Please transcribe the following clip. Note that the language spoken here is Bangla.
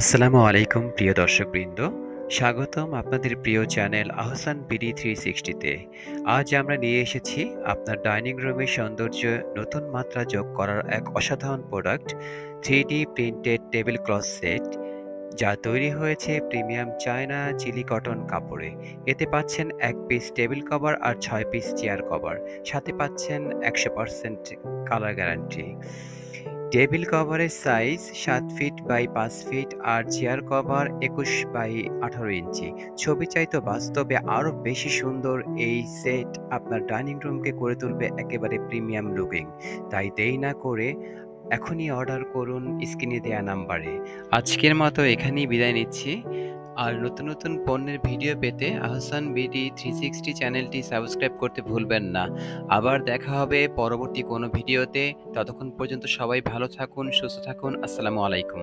আসসালামু আলাইকুম, প্রিয় দর্শকবৃন্দ। স্বাগতম আপনাদের প্রিয় চ্যানেল আহসান বিডি থ্রি সিক্সটিতে। আজ আমরা নিয়ে এসেছি আপনার ডাইনিং রুমের সৌন্দর্য, নতুন মাত্রা যোগ করার এক অসাধারণ product three D printed table cloth set, যা তৈরি হয়েছে প্রিমিয়াম চায়না চিলি কটন কাপড়ে। এতে পাচ্ছেন এক পিস টেবিল কভার আর ছয় পিস চেয়ার কভার। সাথে পাচ্ছেন একশো পার্সেন্ট কালার গ্যারান্টি। টেবিল কভারের সাইজ সাত ফিট বাই পাঁচ ফিট আর চেয়ার কভার একুশ বাই আঠারো ইঞ্চি। ছবি চাইতো বাস্তবে আরও বেশি সুন্দর এই সেট আপনার ডাইনিং রুমকে করে তুলবে একেবারে প্রিমিয়াম লুকিং। তাই দেই না করে এখনই অর্ডার করুন স্ক্রিনে দেয়া নাম্বারে। আজকের মতো এখানেই বিদায় নিচ্ছি। আর নতুন নতুন পণ্যের ভিডিও পেতে আহসান বিডি থ্রি সিক্সটি চ্যানেলটি সাবস্ক্রাইব করতে ভুলবেন না। আবার দেখা হবে পরবর্তী কোনো ভিডিওতে। ততক্ষণ পর্যন্ত সবাই ভালো থাকুন, সুস্থ থাকুন। আসসালামু আলাইকুম।